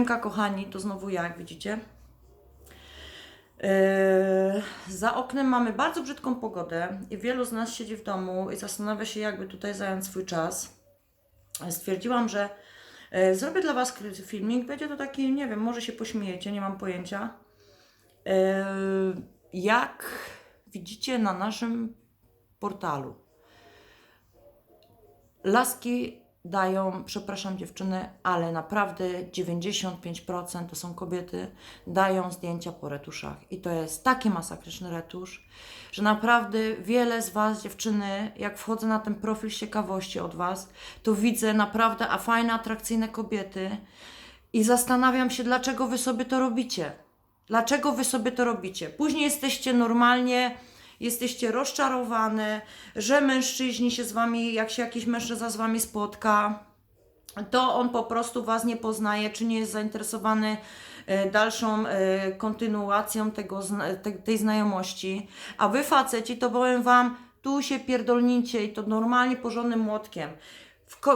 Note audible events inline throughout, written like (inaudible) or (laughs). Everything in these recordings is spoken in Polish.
Siemka, kochani, to znowu ja, jak widzicie. Yy, za oknem mamy bardzo brzydką pogodę i wielu z nas siedzi w domu i zastanawia się, jakby tutaj zająć swój czas. Stwierdziłam, że yy, zrobię dla Was filmik. Będzie to taki, nie wiem, może się pośmiejecie, nie mam pojęcia. Yy, jak widzicie na naszym portalu, Laski dają, przepraszam dziewczyny, ale naprawdę 95% to są kobiety, dają zdjęcia po retuszach. I to jest taki masakryczny retusz, że naprawdę wiele z Was, dziewczyny, jak wchodzę na ten profil ciekawości od Was, to widzę naprawdę a fajne, atrakcyjne kobiety i zastanawiam się, dlaczego Wy sobie to robicie. Dlaczego Wy sobie to robicie? Później jesteście normalnie jesteście rozczarowane, że mężczyźni się z wami, jak się jakiś mężczyzna z wami spotka, to on po prostu was nie poznaje, czy nie jest zainteresowany e, dalszą e, kontynuacją tego, tej znajomości. A wy faceci, to powiem wam, tu się pierdolnicie i to normalnie porządnym młotkiem.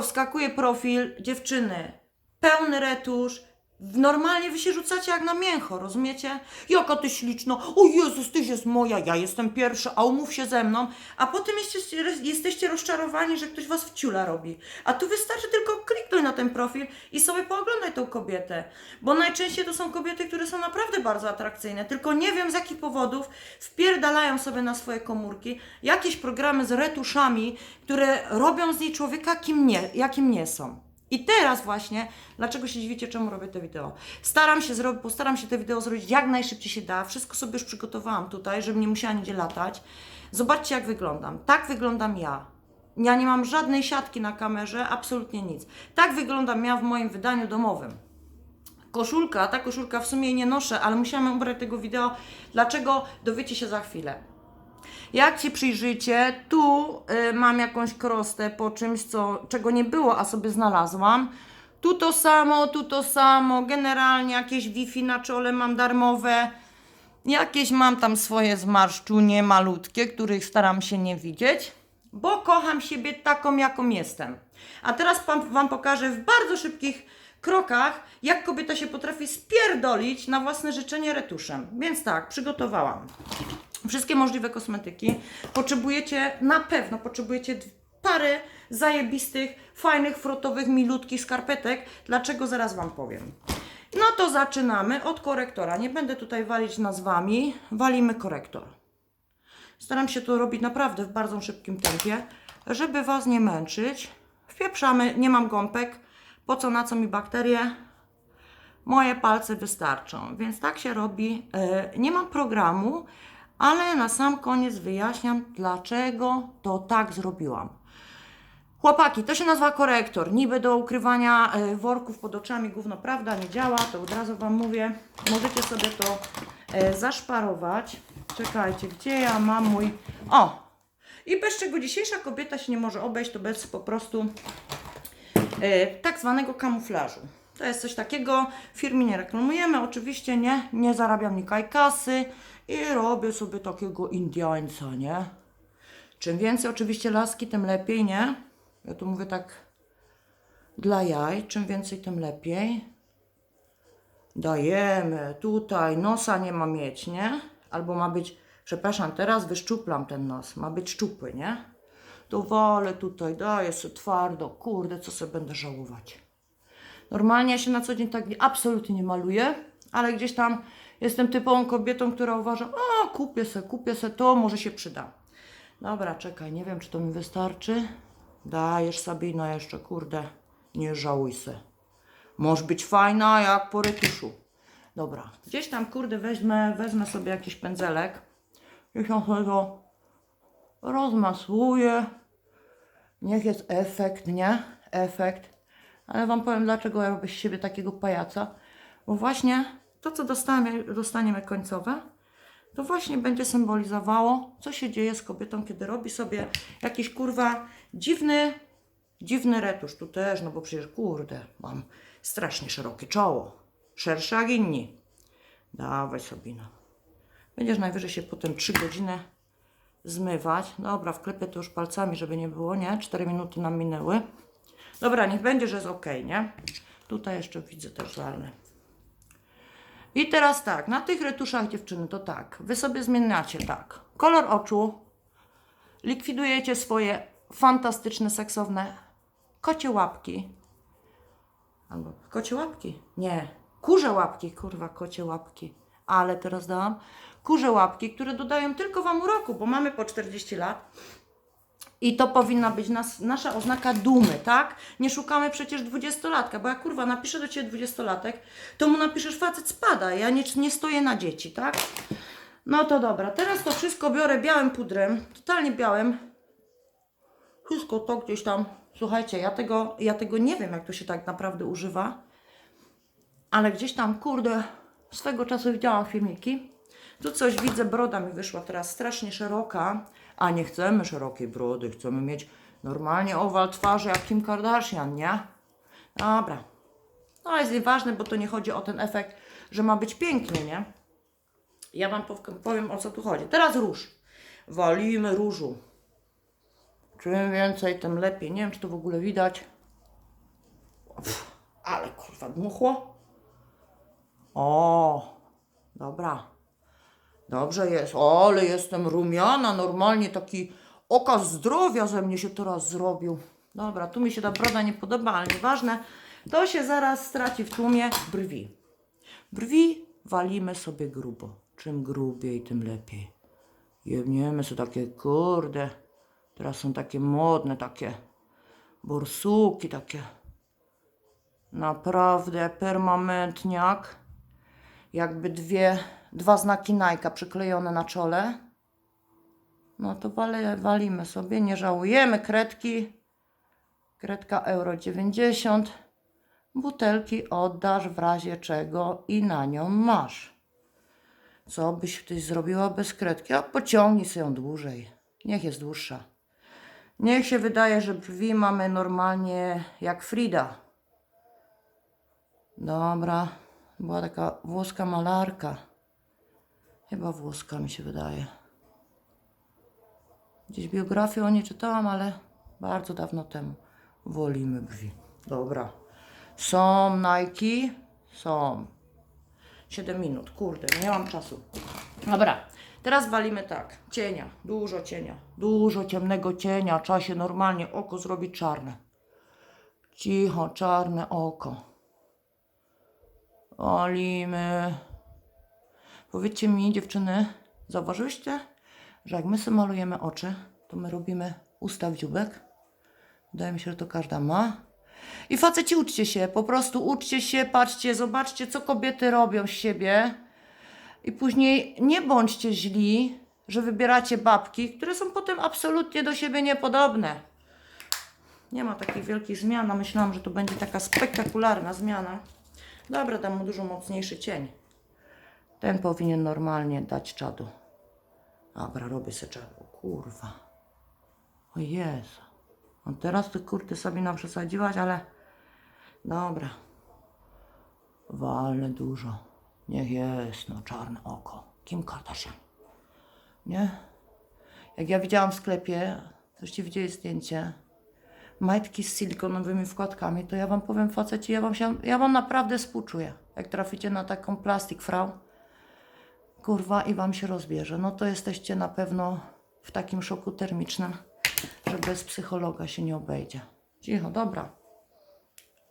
Wskakuje profil dziewczyny, pełny retusz, Normalnie wy się rzucacie jak na mięcho, rozumiecie? Jaka ty śliczna, o Jezus, tyś jest moja, ja jestem pierwsza, a umów się ze mną. A potem jesteście, jesteście rozczarowani, że ktoś was w ciula robi. A tu wystarczy tylko kliknąć na ten profil i sobie pooglądaj tą kobietę. Bo najczęściej to są kobiety, które są naprawdę bardzo atrakcyjne, tylko nie wiem z jakich powodów wpierdalają sobie na swoje komórki jakieś programy z retuszami, które robią z niej człowieka, kim nie, jakim nie są. I teraz właśnie, dlaczego się dziwicie, czemu robię te wideo? Staram się zrobić, postaram się te wideo zrobić jak najszybciej się da. Wszystko sobie już przygotowałam tutaj, żebym nie musiała nigdzie latać. Zobaczcie, jak wyglądam. Tak wyglądam ja. Ja nie mam żadnej siatki na kamerze, absolutnie nic. Tak wyglądam ja w moim wydaniu domowym. Koszulka, ta koszulka w sumie nie noszę, ale musiałam ubrać tego wideo. Dlaczego? Dowiecie się za chwilę. Jak się przyjrzycie, tu y, mam jakąś krostę po czymś, co, czego nie było, a sobie znalazłam. Tu to samo, tu to samo. Generalnie jakieś Wi-Fi na czole mam darmowe. Jakieś mam tam swoje zmarszczunie malutkie, których staram się nie widzieć, bo kocham siebie taką, jaką jestem. A teraz pan, Wam pokażę w bardzo szybkich krokach, jak kobieta się potrafi spierdolić na własne życzenie retuszem. Więc tak, przygotowałam wszystkie możliwe kosmetyki. Potrzebujecie, na pewno potrzebujecie parę zajebistych, fajnych, frotowych, milutkich skarpetek. Dlaczego zaraz Wam powiem. No to zaczynamy od korektora. Nie będę tutaj walić nazwami. Walimy korektor. Staram się to robić naprawdę w bardzo szybkim tempie, żeby Was nie męczyć. Wpieprzamy, nie mam gąbek. Po co, na co mi bakterie? Moje palce wystarczą, więc tak się robi. E, Nie mam programu, ale na sam koniec wyjaśniam, dlaczego to tak zrobiłam. Chłopaki, to się nazywa korektor. Niby do ukrywania e, worków pod oczami gówno prawda nie działa, to od razu Wam mówię. Możecie sobie to e, zaszparować. Czekajcie, gdzie ja mam mój... O! I bez czego dzisiejsza kobieta się nie może obejść, to bez po prostu e, tak zwanego kamuflażu. To jest coś takiego, firmy nie reklamujemy, oczywiście nie, nie zarabiam nikaj kasy i robię sobie takiego Indiańca, nie? Czym więcej oczywiście laski, tym lepiej, nie? Ja tu mówię tak dla jaj, czym więcej, tym lepiej. Dajemy, tutaj nosa nie ma mieć, nie? Albo ma być, przepraszam, teraz wyszczuplam ten nos, ma być szczupły, nie? To walę tutaj, daję sobie twardo, kurde, co sobie będę żałować. Normalnie ja się na co dzień tak absolutnie nie maluję, ale gdzieś tam jestem typową kobietą, która uważa, a kupię se, kupię se, to może się przyda. Dobra, czekaj, nie wiem, czy to mi wystarczy. Dajesz Sabino jeszcze, kurde, nie żałuj se. Możesz być fajna jak po retuszu. Dobra, gdzieś tam, kurde, weźmę, wezmę sobie jakiś pędzelek. Gdzieś tam sobie rozmasłuję. Niech jest efekt, nie? Efekt. Ale Wam powiem, dlaczego ja robię z siebie takiego pajaca. Bo właśnie to, co dostaniemy, dostaniemy końcowe, to właśnie będzie symbolizowało, co się dzieje z kobietą, kiedy robi sobie jakiś kurwa dziwny, dziwny retusz. Tu też, no bo przecież kurde, mam strasznie szerokie czoło. Szersze jak inni. Dawaj sobie, no. Będziesz najwyżej się potem 3 godziny zmywać. Dobra, wklepię to już palcami, żeby nie było, nie? 4 minuty nam minęły. Dobra, niech będzie, że jest ok, nie? Tutaj jeszcze widzę też walne. I teraz tak, na tych retuszach dziewczyny to tak, wy sobie zmieniacie tak. Kolor oczu, likwidujecie swoje fantastyczne, seksowne kocie łapki. Albo kocie łapki? Nie, kurze łapki, kurwa, kocie łapki. Ale teraz dałam kurze łapki, które dodają tylko Wam uroku, bo mamy po 40 lat. I to powinna być nas, nasza oznaka dumy, tak? Nie szukamy przecież dwudziestolatka, bo jak kurwa napiszę do Ciebie dwudziestolatek, to mu napiszesz facet spada, ja nie, nie stoję na dzieci, tak? No to dobra, teraz to wszystko biorę białym pudrem, totalnie białym. Wszystko to gdzieś tam, słuchajcie, ja tego, ja tego nie wiem, jak to się tak naprawdę używa, ale gdzieś tam, kurde, swego czasu widziałam filmiki. Tu coś widzę, broda mi wyszła teraz strasznie szeroka, a nie chcemy szerokiej brody, chcemy mieć normalnie owal twarzy jak Kim Kardashian, nie? Dobra. No jest nieważne, bo to nie chodzi o ten efekt, że ma być pięknie, nie? Ja Wam pow- powiem o co tu chodzi. Teraz róż. Walimy różu. Czym więcej, tym lepiej. Nie wiem, czy to w ogóle widać. Pff, ale kurwa, dmuchło. O, dobra. Dobrze jest. O, ale jestem rumiana, normalnie taki okaz zdrowia ze mnie się teraz zrobił. Dobra, tu mi się ta broda nie podoba, ale nieważne. To się zaraz straci w tłumie brwi. Brwi walimy sobie grubo. Czym grubiej, tym lepiej. Jebniemy sobie takie, kurde, teraz są takie modne, takie borsuki, takie naprawdę permanentniak jakby dwie, dwa znaki Nike przyklejone na czole. No to wale, walimy sobie, nie żałujemy. Kredki, kredka euro 90. Butelki oddasz w razie czego i na nią masz. Co byś ty zrobiła bez kredki? A pociągnij sobie ją dłużej. Niech jest dłuższa. Niech się wydaje, że brwi mamy normalnie jak Frida. Dobra. Była taka włoska malarka. Chyba włoska mi się wydaje. Gdzieś biografię o niej czytałam, ale bardzo dawno temu. Wolimy brwi. Dobra. Są Nike? Są. 7 minut. Kurde, nie mam czasu. Dobra. Teraz walimy tak. Cienia. Dużo cienia. Dużo ciemnego cienia. Trzeba się normalnie oko zrobić czarne. Cicho, czarne oko. Olimy. Powiedzcie mi, dziewczyny, zauważyłyście, że jak my sobie malujemy oczy, to my robimy usta w dziubek? Wydaje mi się, że to każda ma. I faceci uczcie się, po prostu uczcie się, patrzcie, zobaczcie, co kobiety robią z siebie. I później nie bądźcie źli, że wybieracie babki, które są potem absolutnie do siebie niepodobne. Nie ma takich wielkich zmian, myślałam, że to będzie taka spektakularna zmiana. Dobra, dam mu dużo mocniejszy cień. Ten powinien normalnie dać czadu. Dobra, robię sobie czadu. Kurwa. O Jezu. No teraz ty kurde sobie nam przesadziłaś, ale... Dobra. Walne dużo. Niech jest, no czarne oko. Kim Kardashian. Nie? Jak ja widziałam w sklepie, coście widzieli zdjęcie, majtki z silikonowymi wkładkami, to ja wam powiem faceci, ja wam, się, ja wam naprawdę współczuję. Jak traficie na taką plastik frau, kurwa, i wam się rozbierze, no to jesteście na pewno w takim szoku termicznym, że bez psychologa się nie obejdzie. Cicho, dobra.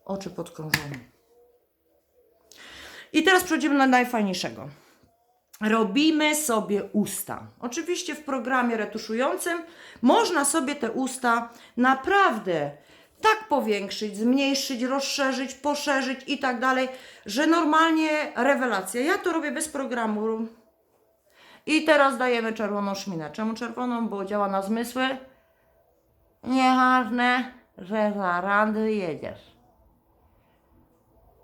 Oczy podkrążone. I teraz przechodzimy na najfajniejszego. Robimy sobie usta. Oczywiście w programie retuszującym można sobie te usta naprawdę tak powiększyć, zmniejszyć, rozszerzyć, poszerzyć i tak dalej, że normalnie rewelacja. Ja to robię bez programu. I teraz dajemy czerwoną szminę. Czemu czerwoną? Bo działa na zmysły. Nieważne, że za randy jedziesz.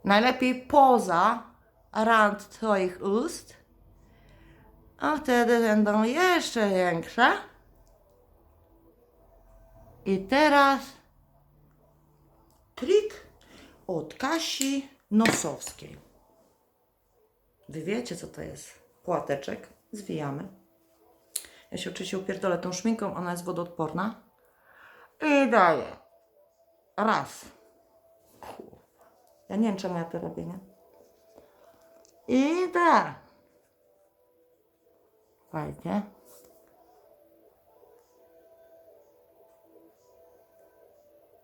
Najlepiej poza rand Twoich ust a wtedy będą jeszcze większe. I teraz trik od Kasi Nosowskiej. Wy wiecie, co to jest? Płateczek. Zwijamy. Ja się oczywiście upierdolę tą szminką, ona jest wodoodporna. I daję. Raz. Ja nie wiem, czemu ja to robię, nie? Idę. Fajnie.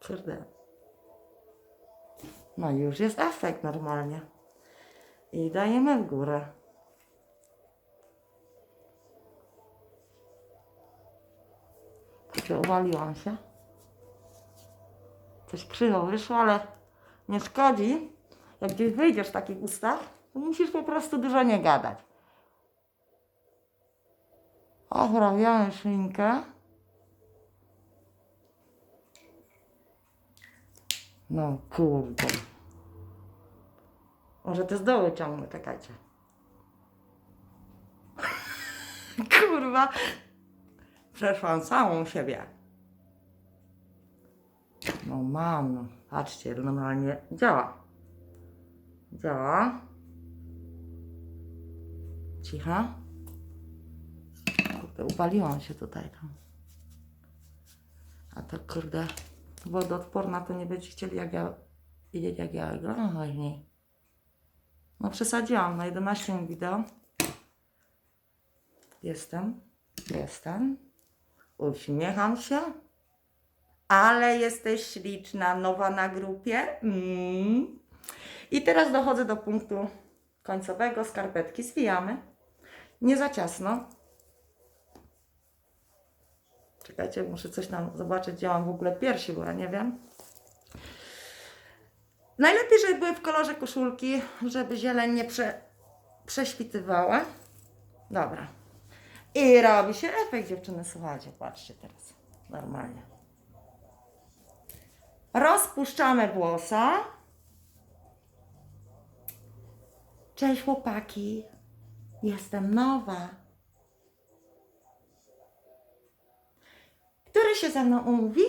Kurde. No już jest efekt normalnie. I dajemy w górę. Czy uwaliłam się? Coś krzywo wyszło, ale nie szkodzi. Jak gdzieś wyjdziesz w takich ustach, to musisz po prostu dużo nie gadać. Oprawiamy szynkę. No kurde. Może te z dołu ciągnę, czekajcie. (laughs) Kurwa. Przeszłam całą siebie. No mam, no. Patrzcie, normalnie działa. Działa. Cicha. Kurde, upaliłam się tutaj tam. A to kurde, wodoodporna to nie będziecie chcieli jak ja wiedzieć jak ja wyglądam później. No przesadziłam, na 11 minut wideo. Jestem, jestem. Uśmiecham się. Ale jesteś śliczna, nowa na grupie. Mm. I teraz dochodzę do punktu końcowego. Skarpetki zwijamy. Nie za ciasno. Czekajcie, muszę coś tam zobaczyć, gdzie mam w ogóle piersi, bo ja nie wiem. Najlepiej, żeby były w kolorze koszulki, żeby zieleń nie prze, prześwitywała. Dobra. I robi się efekt, dziewczyny, słuchajcie, patrzcie teraz. Normalnie. Rozpuszczamy włosa. Cześć chłopaki. Jestem nowa. Który się ze mną umówi?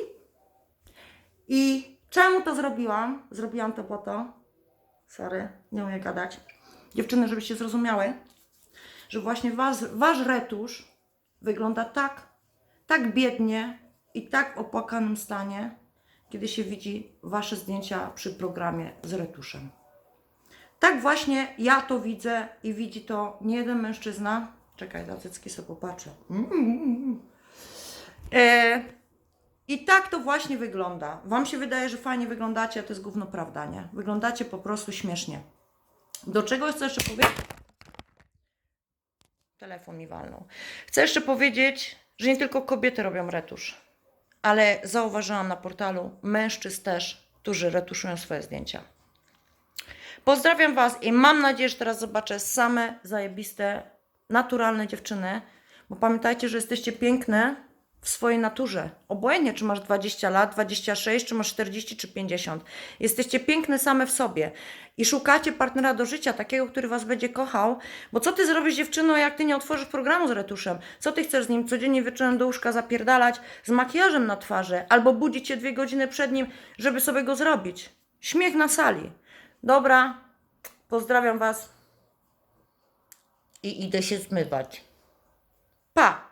I czemu to zrobiłam? Zrobiłam to po to. Sorry, nie umiem gadać. Dziewczyny, żebyście zrozumiały, że właśnie was, wasz retusz wygląda tak, tak biednie i tak w opłakanym stanie, kiedy się widzi wasze zdjęcia przy programie z retuszem. Tak właśnie ja to widzę i widzi to nie jeden mężczyzna. Czekaj, na sobie popatrzę. Mm. E, I tak to właśnie wygląda. Wam się wydaje, że fajnie wyglądacie, a to jest gówno prawda, nie? Wyglądacie po prostu śmiesznie. Do czego chcę jeszcze powiedzieć? Telefon mi walnął. Chcę jeszcze powiedzieć, że nie tylko kobiety robią retusz, ale zauważyłam na portalu mężczyzn też, którzy retuszują swoje zdjęcia. Pozdrawiam Was i mam nadzieję, że teraz zobaczę same zajebiste, naturalne dziewczyny, bo pamiętajcie, że jesteście piękne w swojej naturze. Obojętnie, czy masz 20 lat, 26, czy masz 40, czy 50. Jesteście piękne same w sobie i szukacie partnera do życia, takiego, który Was będzie kochał, bo co Ty zrobisz dziewczyną, jak Ty nie otworzysz programu z retuszem? Co Ty chcesz z nim codziennie wieczorem do łóżka zapierdalać z makijażem na twarzy, albo budzić się dwie godziny przed nim, żeby sobie go zrobić? Śmiech na sali. Dobra, pozdrawiam Was i idę się zmywać. Pa!